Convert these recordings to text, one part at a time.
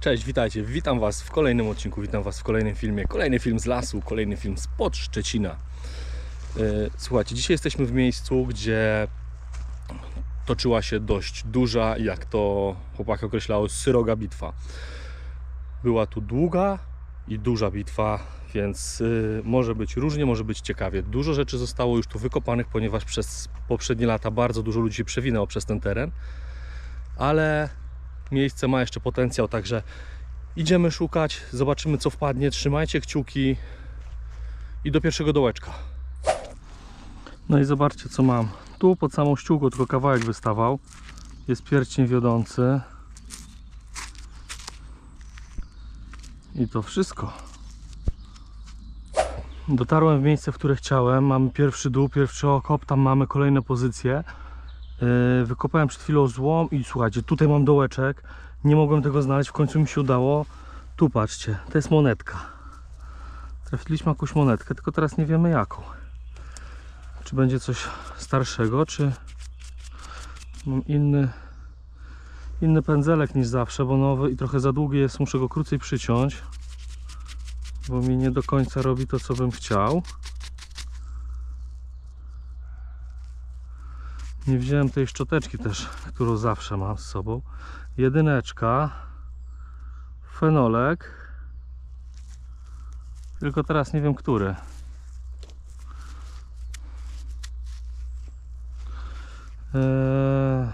Cześć, witajcie. Witam Was w kolejnym odcinku, witam Was w kolejnym filmie. Kolejny film z lasu, kolejny film spod Szczecina. Yy, Słuchajcie, dzisiaj jesteśmy w miejscu, gdzie toczyła się dość duża, jak to chłopaki określało, syroga bitwa. Była tu długa i duża bitwa, więc yy, może być różnie, może być ciekawie. Dużo rzeczy zostało już tu wykopanych, ponieważ przez poprzednie lata bardzo dużo ludzi przewinęło przez ten teren, ale miejsce ma jeszcze potencjał, także idziemy szukać, zobaczymy co wpadnie, trzymajcie kciuki i do pierwszego dołeczka. No i zobaczcie co mam. Tu pod samą ściółką tylko kawałek wystawał. Jest pierścień wiodący. I to wszystko. Dotarłem w miejsce, w które chciałem. Mamy pierwszy dół, pierwszy okop, tam mamy kolejne pozycje. Yy, Wykopałem przed chwilą złom i słuchajcie, tutaj mam dołeczek. Nie mogłem tego znaleźć, w końcu mi się udało. Tu patrzcie, to jest monetka. Trafiliśmy jakąś monetkę, tylko teraz nie wiemy jaką. Czy będzie coś starszego, czy mam inny inny pędzelek niż zawsze, bo nowy i trochę za długi jest, muszę go krócej przyciąć. Bo mi nie do końca robi to, co bym chciał. Nie wziąłem tej szczoteczki też, którą zawsze mam z sobą. Jedyneczka, fenolek. Tylko teraz nie wiem, który. Eee,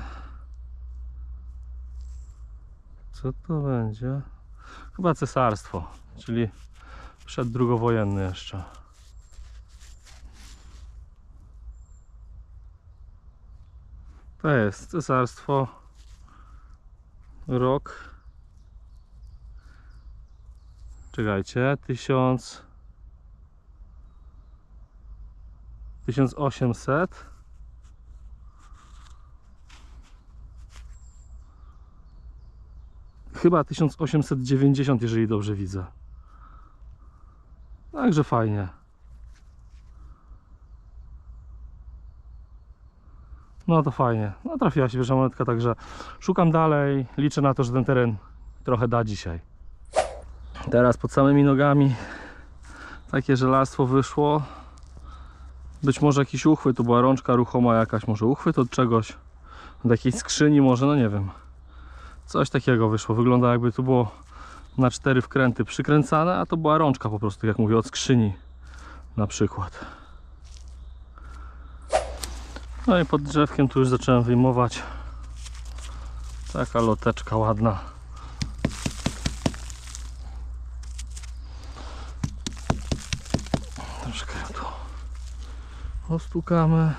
co to będzie? Chyba cesarstwo, czyli przeddrugowojenny jeszcze. To jest cesarstwo. Rok. Czekajcie, 1000 1800 Chyba 1890, jeżeli dobrze widzę. Także fajnie. No to fajnie. No trafiła się pierwsza monetka, także szukam dalej. Liczę na to, że ten teren trochę da dzisiaj. Teraz pod samymi nogami takie żelastwo wyszło. Być może jakiś uchwyt, to była rączka ruchoma jakaś, może uchwyt od czegoś. Od jakiejś skrzyni może, no nie wiem. Coś takiego wyszło. Wygląda jakby tu było na cztery wkręty przykręcane, a to była rączka po prostu, jak mówię, od skrzyni na przykład. No i pod drzewkiem tu już zacząłem wyjmować. Taka loteczka ładna. Troszkę tu ostukamy.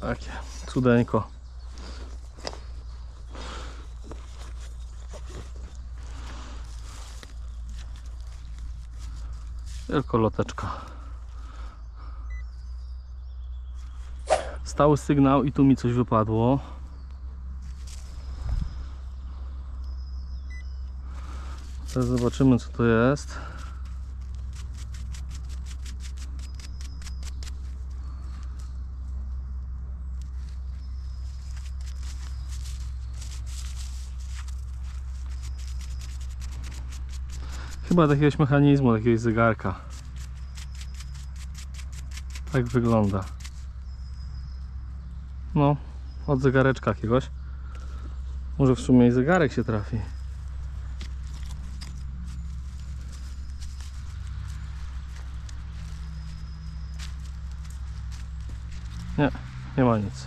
Takie cudeńko. Tylko loteczka. Stały sygnał i tu mi coś wypadło. Teraz zobaczymy co to jest. Chyba do jakiegoś mechanizmu, do jakiegoś zegarka. Tak wygląda. No, od zegareczka jakiegoś. Może w sumie i zegarek się trafi. Nie, nie ma nic.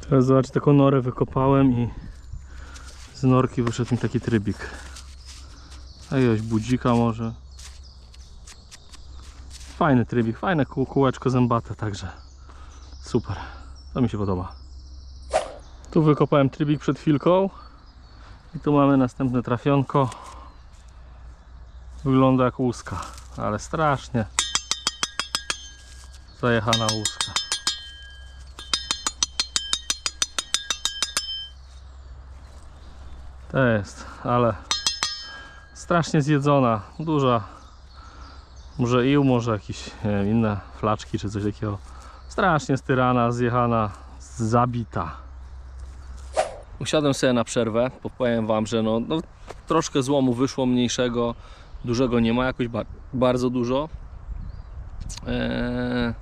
Teraz zobaczcie, taką norę wykopałem i z norki wyszedł mi taki trybik. Jakiegoś budzika może. Fajny trybik, fajne kół, kółeczko zębate, także super. To mi się podoba. Tu wykopałem trybik przed chwilką i tu mamy następne trafionko. Wygląda jak łuska, ale strasznie zajechana łuska. To jest, ale strasznie zjedzona, duża. Może ił, może jakieś wiem, inne flaczki czy coś takiego. Strasznie styrana, zjechana, zabita. Usiadłem sobie na przerwę, powiem Wam, że no, no, troszkę złomu wyszło mniejszego, dużego nie ma, jakoś ba bardzo dużo. Eee,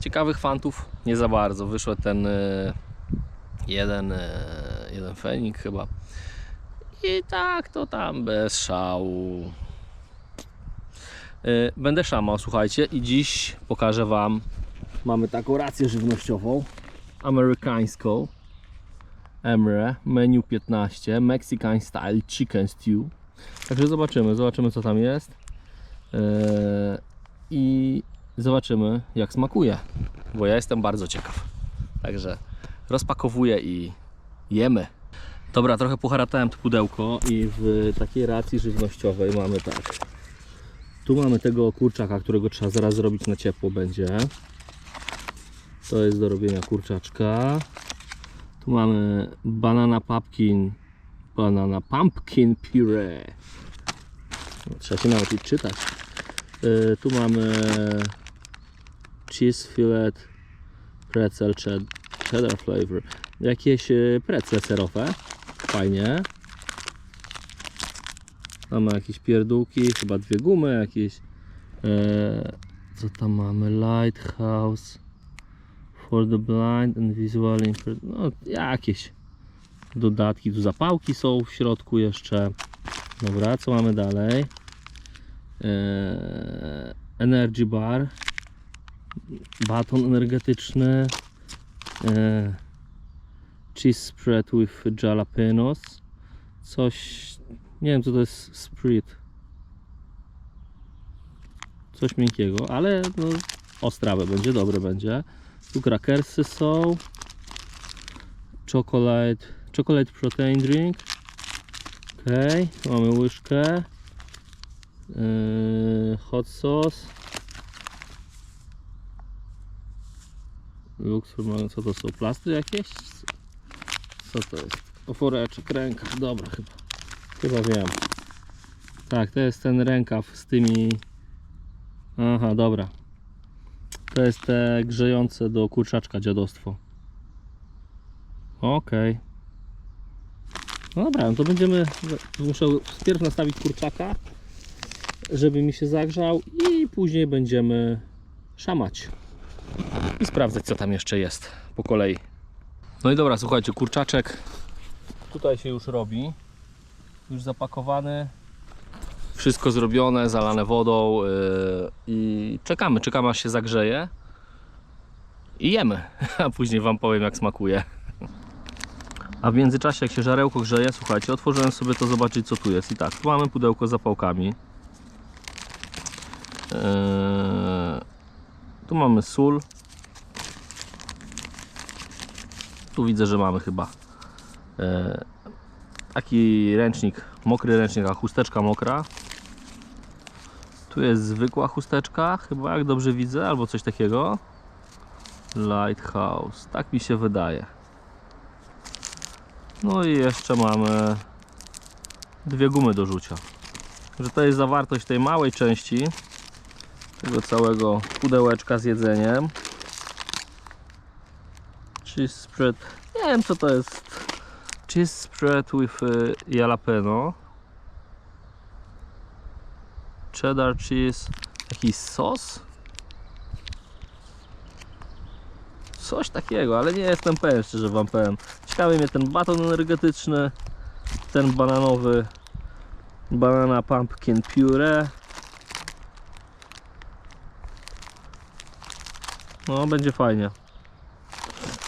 ciekawych fantów nie za bardzo. Wyszło ten e, jeden, e, jeden fenik chyba. I tak to tam bez szału. E, Będę szamał, słuchajcie, i dziś pokażę Wam. Mamy taką rację żywnościową amerykańską. Emre, menu 15, Mexican style chicken stew. Także zobaczymy, zobaczymy co tam jest. Eee, I zobaczymy jak smakuje, bo ja jestem bardzo ciekaw. Także rozpakowuję i jemy. Dobra, trochę poharatałem to pudełko i w takiej racji żywnościowej mamy tak. Tu mamy tego kurczaka, którego trzeba zaraz zrobić na ciepło będzie. To jest do robienia kurczaczka. Tu mamy banana pumpkin, banana pumpkin puree. No, trzeba się nauczyć czytać. Y, tu mamy cheese fillet, pretzel ched- cheddar flavor. Jakieś y, precle serowe. Fajnie. Mamy jakieś pierdółki, chyba dwie gumy jakieś. E, co tam mamy? Lighthouse for the blind and visual. No jakieś dodatki. Tu zapałki są w środku jeszcze. Dobra, co mamy dalej? Eee, energy bar. Baton energetyczny. Eee, cheese spread with jalapenos. Coś. Nie wiem co to jest sprit. Coś miękkiego, ale no, ostrawe będzie, dobre będzie. Tu krakersy są. Chocolate, chocolate protein drink. Ok, mamy łyżkę. Yy, hot sauce. Lux, for- co to są? Plastry jakieś? Co to jest? Oforeczek, rękaw, dobra chyba. Chyba wiem. Tak, to jest ten rękaw z tymi... Aha, dobra. To jest te grzejące do kurczaczka dziadostwo. Okej. No dobra, no to będziemy. Muszę wpierw nastawić kurczaka, żeby mi się zagrzał, i później będziemy szamać. I sprawdzać, co tam jeszcze jest po kolei. No i dobra, słuchajcie, kurczaczek tutaj się już robi. Już zapakowany. Wszystko zrobione, zalane wodą yy, i czekamy, czekamy aż się zagrzeje i jemy, a później Wam powiem jak smakuje. A w międzyczasie jak się żarełko grzeje, słuchajcie, otworzyłem sobie to zobaczyć co tu jest. I tak, tu mamy pudełko z zapałkami. Yy, tu mamy sól. Tu widzę, że mamy chyba yy, taki ręcznik, mokry ręcznik, a chusteczka mokra. Tu jest zwykła chusteczka, chyba jak dobrze widzę, albo coś takiego. Lighthouse, tak mi się wydaje. No i jeszcze mamy dwie gumy do rzucia. Że to jest zawartość tej małej części tego całego pudełeczka z jedzeniem. Cheese spread. Nie wiem co to jest. Cheese spread with y, jalapeno. Cheddar cheese. Jakiś sos? Coś takiego, ale nie jestem pewien, szczerze wam powiem. Ciekawy mnie ten baton energetyczny, ten bananowy banana pumpkin puree. No, będzie fajnie.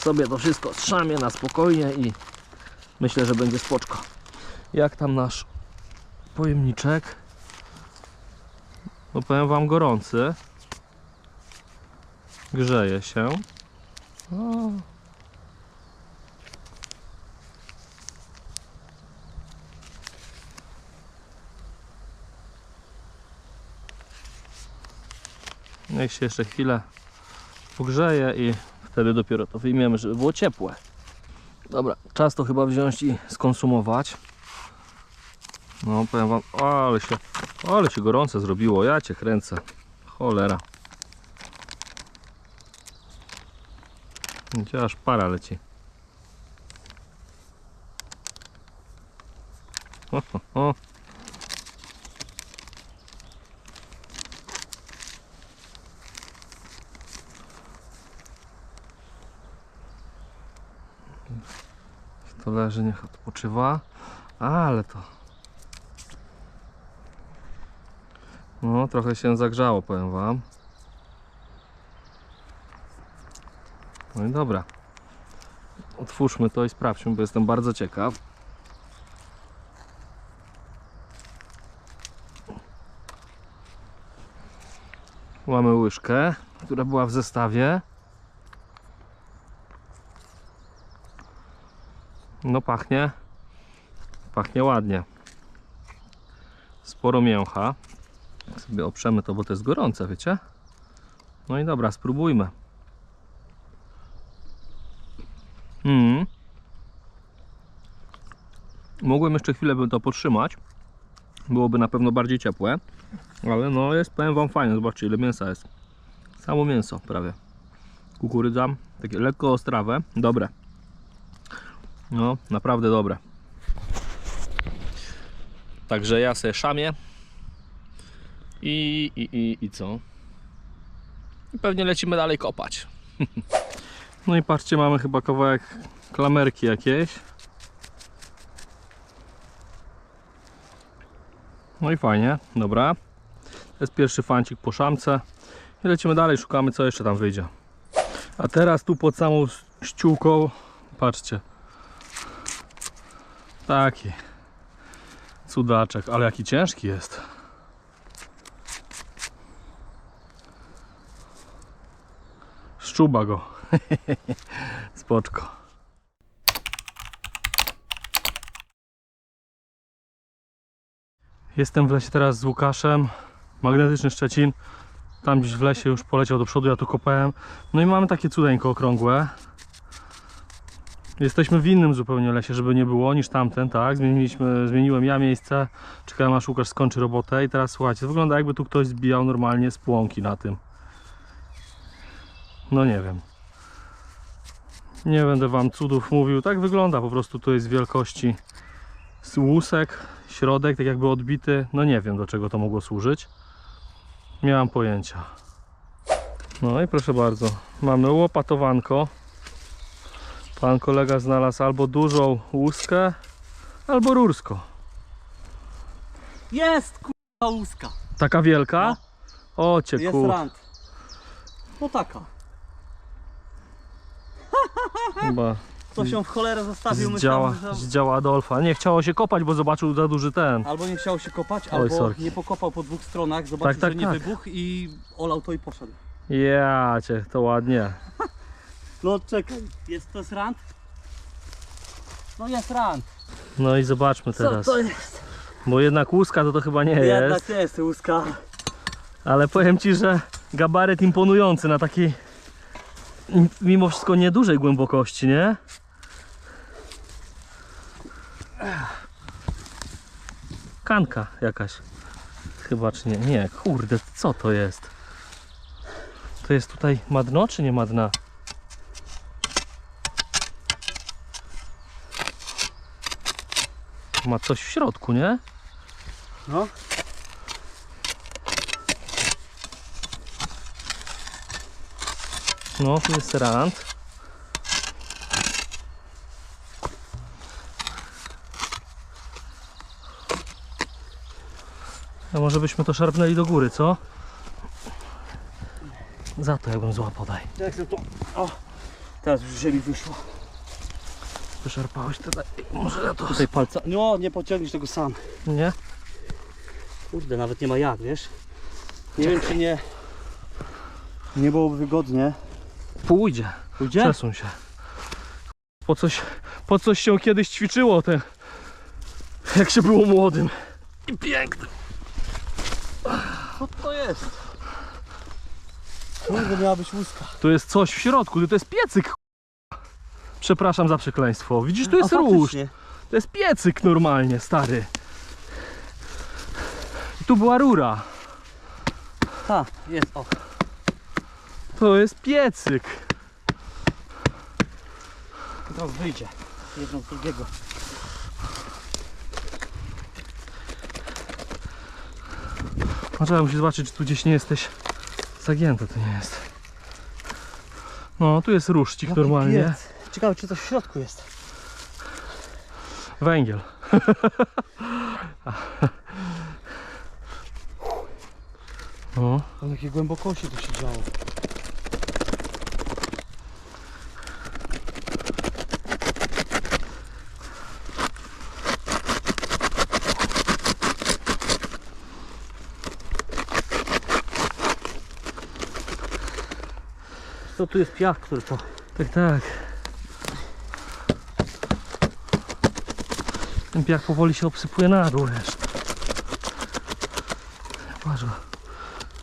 Sobie to wszystko strzamię na spokojnie i myślę, że będzie spoczko. Jak tam nasz pojemniczek? No powiem wam gorący. Grzeje się. O. Niech się jeszcze chwilę pogrzeje i wtedy dopiero to wyjmiemy, żeby było ciepłe. Dobra, czas to chyba wziąć i skonsumować. No, powiem wam, ale się, ale się gorące zrobiło, ja cię kręcę. Cholera. Gdzie aż para leci. Ho, ho, ho. To leży, niech odpoczywa. Ale to. No, trochę się zagrzało, powiem Wam. No i dobra. Otwórzmy to i sprawdźmy, bo jestem bardzo ciekaw. Mamy łyżkę, która była w zestawie. No pachnie. Pachnie ładnie. Sporo mięcha. Sobie oprzemy to, bo to jest gorące, wiecie? No i dobra, spróbujmy. Mm. Mogłem jeszcze chwilę bym to podtrzymać. Byłoby na pewno bardziej ciepłe. Ale no jest, powiem wam fajnie, zobaczcie ile mięsa jest. Samo mięso prawie. Kukurydza, takie lekko ostrawe, dobre. No, naprawdę dobre. Także ja sobie szamię. I, i, i, i co? I pewnie lecimy dalej kopać. no i patrzcie, mamy chyba kawałek klamerki jakiejś. No i fajnie, dobra. To jest pierwszy fancik po szamce. I lecimy dalej, szukamy co jeszcze tam wyjdzie. A teraz tu pod samą ściółką, patrzcie. Taki cudaczek, ale jaki ciężki jest. Szczuba go. Spoczko. Jestem w lesie teraz z Łukaszem. Magnetyczny Szczecin. Tam gdzieś w lesie już poleciał do przodu, ja tu kopałem. No i mamy takie cudeńko okrągłe. Jesteśmy w innym zupełnie lesie, żeby nie było niż tamten, tak? Zmieniliśmy, zmieniłem ja miejsce, czekałem aż Łukasz skończy robotę i teraz słuchajcie, to wygląda jakby tu ktoś zbijał normalnie z płonki na tym. No nie wiem. Nie będę wam cudów mówił, tak wygląda po prostu to jest wielkości łusek, środek tak jakby odbity, no nie wiem do czego to mogło służyć. Nie mam pojęcia. No i proszę bardzo, mamy łopatowanko. Pan kolega znalazł albo dużą łuskę, albo rursko. Jest kurwa łuska. Taka wielka? O cię Jest kur... rand. No taka. Chyba To się w cholerę zostawił, z działa, myślałem, że... działa Adolfa. Nie chciało się kopać, bo zobaczył za duży ten. Albo nie chciał się kopać, Oj, albo sorki. nie pokopał po dwóch stronach, zobaczył, tak, że nie tak. wybuchł i olał to i poszedł. Ja cię, to ładnie. No czekaj, jest to jest? No jest rand. No i zobaczmy teraz. Co to jest? Bo jednak łuska to to chyba nie Jednak jest. jest łuska. Ale powiem ci, że gabaryt imponujący na takiej mimo wszystko niedużej głębokości, nie? Kanka jakaś. Chyba czy nie? Nie, kurde, co to jest? To jest tutaj madno czy nie madna? Ma coś w środku, nie? No. No, tu jest rand. A może byśmy to szarpnęli do góry, co? Za to jakbym złapał, daj. To to? O, teraz już ziemi wyszło. Wyszarpałeś tutaj. Może ja to... Tutaj palca. No, nie pociągniesz tego sam. Nie? Kurde, nawet nie ma jak, wiesz? Nie wiem czy nie. Nie byłoby wygodnie. Pójdzie. Pójdzie? Przesuń się. Po coś, po coś się kiedyś ćwiczyło te... Jak się było młodym. I pięknym. Co to jest? Kurde, miała być łuska. Tu jest coś w środku, to jest piecyk. Przepraszam za przekleństwo. Widzisz, tu jest A, róż. faktycznie. To jest piecyk normalnie, stary. I tu była rura. Tak, jest, o. To jest piecyk. Teraz wyjdzie. Jedno z drugiego. Może muszę zobaczyć, czy tu gdzieś nie jesteś zagięty. To nie jest. No, tu jest ruszcik Jaki normalnie. piec. Ciekawe, czy coś w środku jest. Węgiel. No, Na jakiej głębokości to się działo. Co tu jest piach, który to... tak, tak. Ten piach powoli się obsypuje na dół, wiesz. Pokaż go.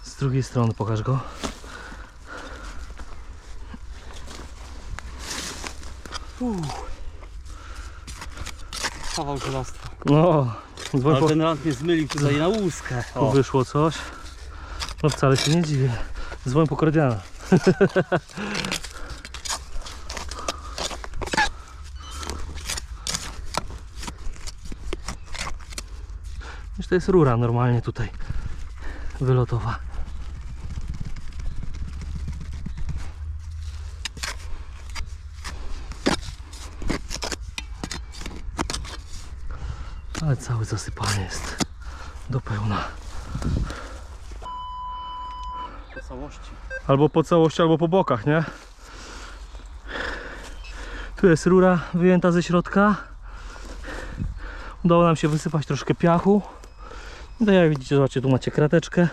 Z drugiej strony pokaż go. Kawał żelastwa. No, dzwoń po... ten rant mnie zmylił tutaj na łuskę. tu wyszło coś. No wcale się nie dziwię. Dzwoń po kordiana. to jest rura normalnie tutaj wylotowa. Ale cały zasypany jest do pełna. Po całości. Albo po całości, albo po bokach, nie? Tu jest rura wyjęta ze środka. Udało nam się wysypać troszkę piachu. No jak widzicie, zobaczcie, tu macie krateczkę.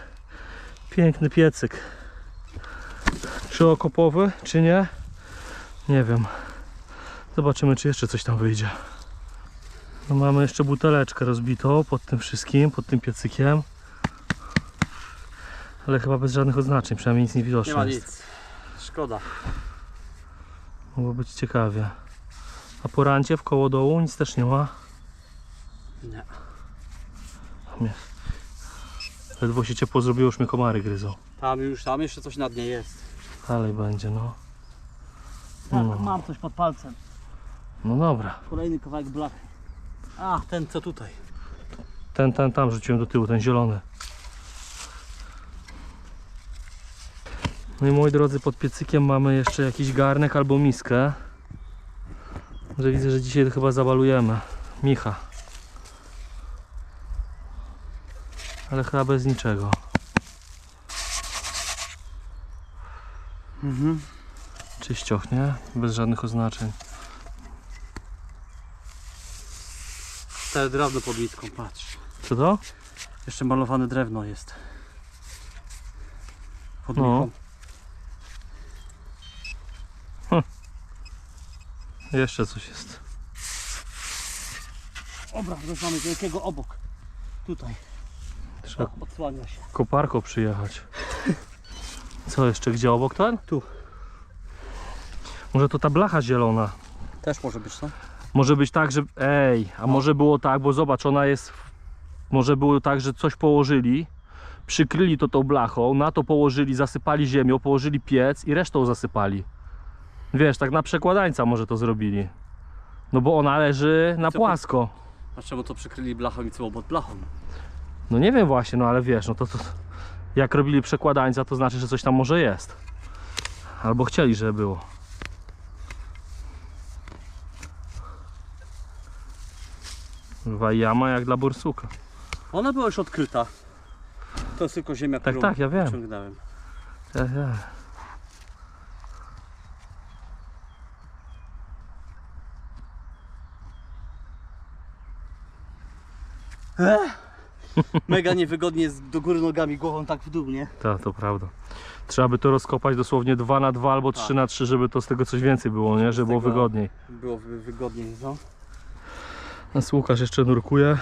Piękny piecyk. Czy okopowy, czy nie? Nie wiem. Zobaczymy, czy jeszcze coś tam wyjdzie. No mamy jeszcze buteleczkę rozbitą pod tym wszystkim, pod tym piecykiem. Ale chyba bez żadnych oznaczeń, przynajmniej nic nie widoczne Nie ma jest. nic. Szkoda. Mogło być ciekawie. A po rancie w koło dołu nic też nie ma. Nie. Ledwo się ciepło zrobiło, już mnie komary gryzą. Tam już, tam jeszcze coś na dnie jest. Dalej będzie, no. Tak, No. mam coś pod palcem. No dobra. Kolejny kawałek blachy. A, ten co tutaj. Ten, ten tam rzuciłem do tyłu, ten zielony. No i moi drodzy, pod piecykiem mamy jeszcze jakiś garnek albo miskę. Że widzę, że dzisiaj to chyba zabalujemy. Micha. Ale chyba bez niczego. Mhm. Czyścioch, nie? Bez żadnych oznaczeń. Te drewno pod patrz. Co to? Jeszcze malowane drewno jest. Pod No. mitką. Jeszcze coś jest. Obraz mamy wielkiego obok. Tutaj. Trzeba O, odsłania się. koparką przyjechać. Co jeszcze? Gdzie obok ten? Tu. Może to ta blacha zielona. Też może być, no? Może być tak, że. Ej, a może było tak, bo zobacz, ona jest. Może było tak, że coś położyli, przykryli to tą blachą, na to położyli, zasypali ziemią, położyli piec i resztą zasypali. Wiesz, tak na przekładańca może to zrobili. No bo ona leży na Co płasko. A czemu to przykryli blachą i co pod blachą? No nie wiem właśnie, no ale wiesz, no to, to jak robili przekładańca, to znaczy, że coś tam może jest. Albo chcieli, żeby było. Kurwa, jama jak dla borsuka. Ona była już odkryta. To jest tylko ziemia, Tak, którą tak, ja wiem. wyciągnąłem. Ja, ja. mega niewygodnie z, do góry nogami, głową tak w dół, nie? Tak, to prawda. Trzeba by to rozkopać dosłownie 2 na 2 albo tak. 3 na 3 żeby to z tego coś więcej było, nie? Żeby było wygodniej. Byłoby wygodniej, no. Nas Łukasz jeszcze nurkuje.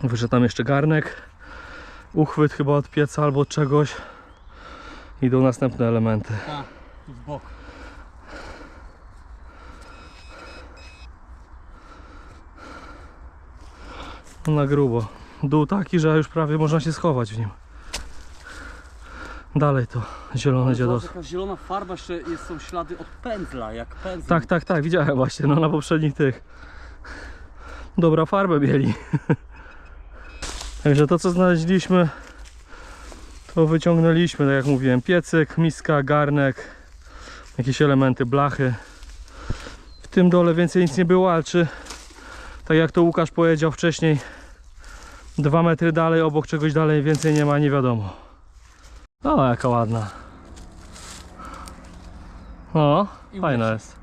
Wyszedł tam jeszcze garnek. Uchwyt chyba od pieca albo od czegoś. Idą następne elementy. Tak, tu w bok. Na grubo. Dół taki, że już prawie można się schować w nim. Dalej to zielone dziadostwo. jaka zielona farba, jeszcze jest, są ślady od pędzla, jak pędzel. Tak, tak, tak, widziałem właśnie, no na poprzednich tych. Dobra farbę mieli. Także to co znaleźliśmy, to wyciągnęliśmy, tak jak mówiłem, piecyk, miska, garnek, jakieś elementy blachy. W tym dole więcej nic nie było, ale czy tak jak to Łukasz powiedział wcześniej, dwa metry dalej, obok czegoś dalej więcej nie ma, nie wiadomo. O, jaka ładna. O, I fajna uleci. jest.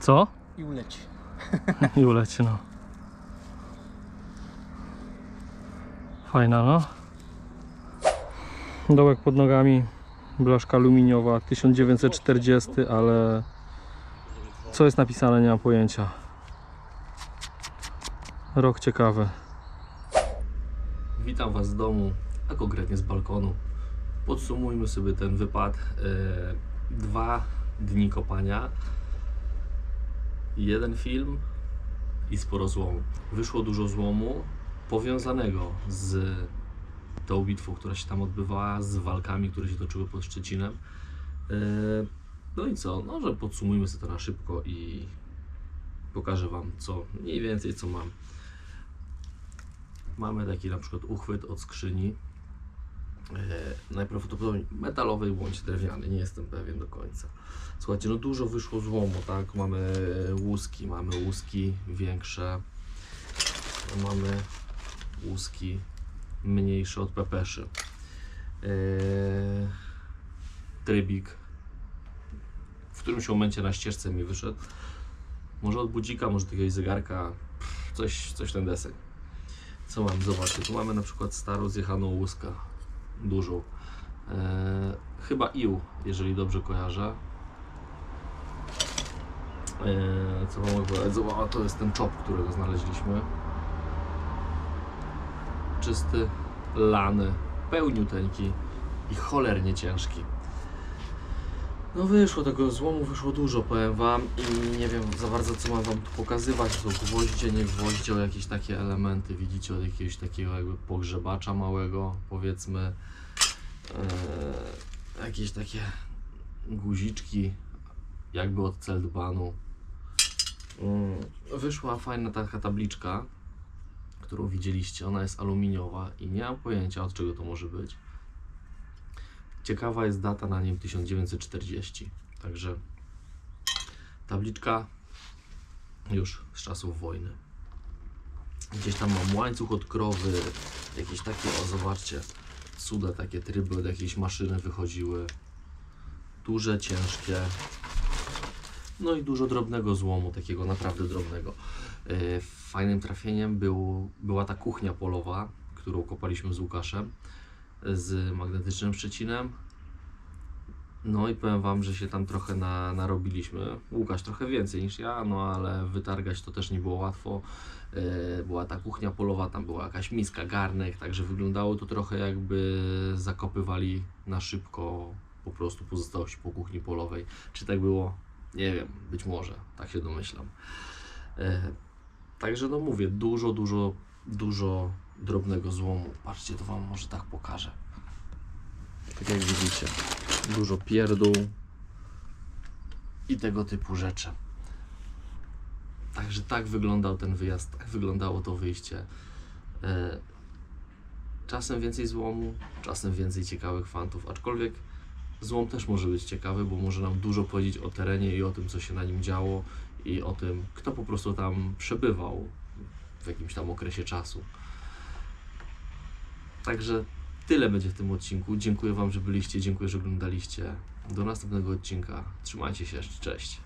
Co? I uleci. I uleci, no. Fajna, no. Dołek pod nogami, blaszka aluminiowa, 1940, ale co jest napisane, nie mam pojęcia. Rok ciekawy. Witam Was z domu, a konkretnie z balkonu. Podsumujmy sobie ten wypad. E, Dwa dni kopania, jeden film i sporo złomu. Wyszło dużo złomu powiązanego z tą bitwą, która się tam odbywała, z walkami, które się toczyły pod Szczecinem. Yy, No i co? No, że podsumujmy sobie to na szybko i pokażę Wam co mniej więcej co mam. Mamy taki na przykład uchwyt od skrzyni. Yy, najprawdopodobniej metalowej bądź drewnianej, nie jestem pewien do końca. Słuchajcie, no dużo wyszło złomu, tak? Mamy łuski, mamy łuski większe, mamy łuski mniejsze od pepeszy. Eee, trybik, w którymś momencie na ścieżce mi wyszedł. Może od budzika, może od jakiegoś zegarka, coś, coś ten deseń. Co mam? Zobaczcie, tu mamy na przykład starą zjechaną łuskę, dużą. Eee, chyba ił, jeżeli dobrze kojarzę. Eee, co wam mogę powiedzieć? To jest ten czop, którego znaleźliśmy. Czysty, lany, pełniuteńki i cholernie ciężki. No wyszło tego złomu, wyszło dużo, powiem wam i nie wiem za bardzo co mam wam tu pokazywać. To gwoździe, nie gwoździe, o jakieś takie elementy, widzicie, od jakiegoś takiego jakby pogrzebacza małego, powiedzmy. Eee, jakieś takie guziczki, jakby od celdbanu. Mm, Wyszła fajna taka tabliczka, którą widzieliście. Ona jest aluminiowa i nie mam pojęcia od czego to może być. Ciekawa jest data na nim 1940. Także tabliczka już z czasów wojny. Gdzieś tam mam łańcuch od krowy, jakieś takie, o zobaczcie, cuda takie tryby od jakiejś maszyny wychodziły. Duże, ciężkie. No i dużo drobnego złomu, takiego naprawdę drobnego. Yy, Fajnym trafieniem był, była ta kuchnia polowa, którą kopaliśmy z Łukaszem, z magnetycznym Szczecinem. No i powiem Wam, że się tam trochę na, narobiliśmy. Łukasz trochę więcej niż ja, no ale wytargać to też nie było łatwo. Yy, Była ta kuchnia polowa, tam była jakaś miska, garnek, także wyglądało to trochę jakby zakopywali na szybko po prostu pozostałości po kuchni polowej. Czy tak było? Nie wiem, być może, tak się domyślam. E, Także no mówię, dużo, dużo, dużo drobnego złomu. Patrzcie, to Wam może tak pokażę. Tak jak widzicie, dużo pierdół i tego typu rzeczy. Także tak wyglądał ten wyjazd, tak wyglądało to wyjście. E, Czasem więcej złomu, czasem więcej ciekawych fantów, aczkolwiek złom też może być ciekawy, bo może nam dużo powiedzieć o terenie i o tym, co się na nim działo i o tym, kto po prostu tam przebywał w jakimś tam okresie czasu. Także tyle będzie w tym odcinku. Dziękuję Wam, że byliście, dziękuję, że oglądaliście. Do następnego odcinka. Trzymajcie się, cześć.